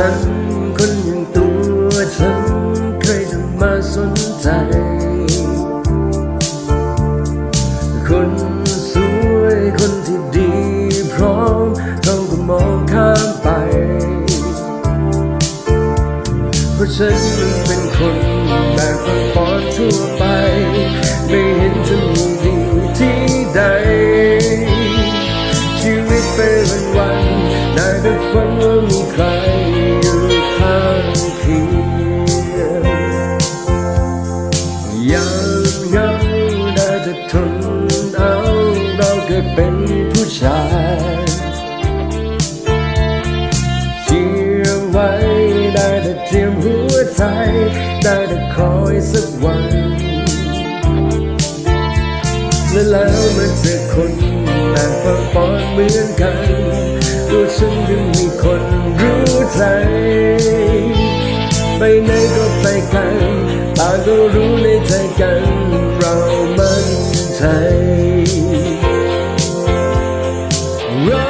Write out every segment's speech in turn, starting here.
ฉันคนอย่างตัวฉันใครจะมาสนใจ คนสวยคนที่ดีพร้อมเขาก็มองข้ามไป เพราะฉันมันเป็นคนแบบปอนทั่วไป ไม่เห็นจะมีดีที่ใด ชีวิตไปวันวันๆได้แต่ฝันว่ามีใคร ใจได้แต่คอยสักวัน และแล้วมาเจอคนแบบปอนปอนเหมือนกันตัวฉันยังมีคนรู้ใจ ไปไหนก็ไปกันต่างก็รู้ในใจกันเรามั่นใจเรา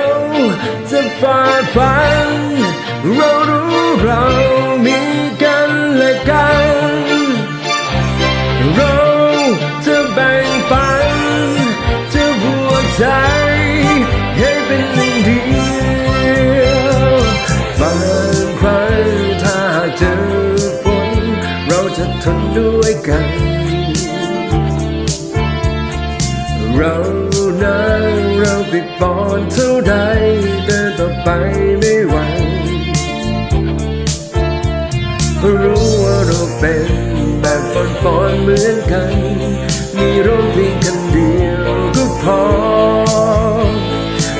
จะฝ่าฟันเรารู้เรามี กัน เราจะแบ่งปันจะบวใจให้เป็นหนึ่งเดียวบางครั้งถ้าเจอฝนเราจะทนด้วยกัน เรานั้นเราติดปอนเท่าใดเดินต่อไปไม่ไหวเพร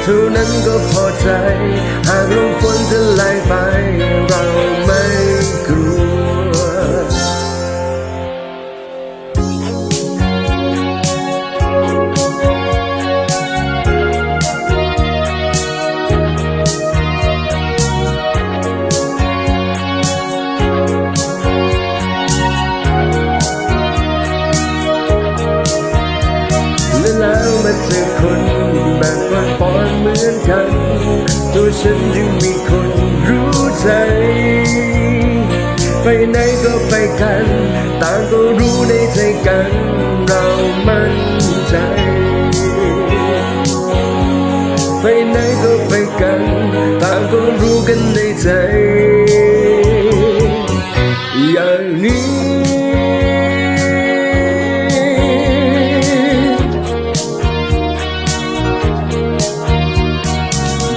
ท่านั้นก็พอใจ หากลมฝนจะไหลไป เราไม่กลัว และแล้วมาเจอคน แบบปอนปอนเหมือนกัน ตัวฉันยังมีคนรู้ใจ ไปไหนก็ไปกัน ต่างก็รู้ในใจกัน เรามั่นใจ ไปไหนก็ไปกัน ต่างก็รู้กันในใจ อย่างนี้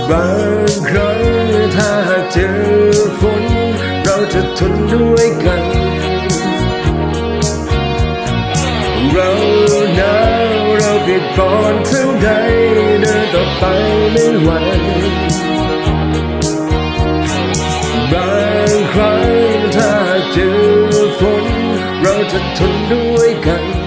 บางครั้งถ้าหากเจอฝน เราจะทนด้วยกัน เราหนาวเราเปียกปอนเท่าใดเดินต่อไปไม่ไหวบางครั้งถ้าเจอฝน เราจะทนด้วยกัน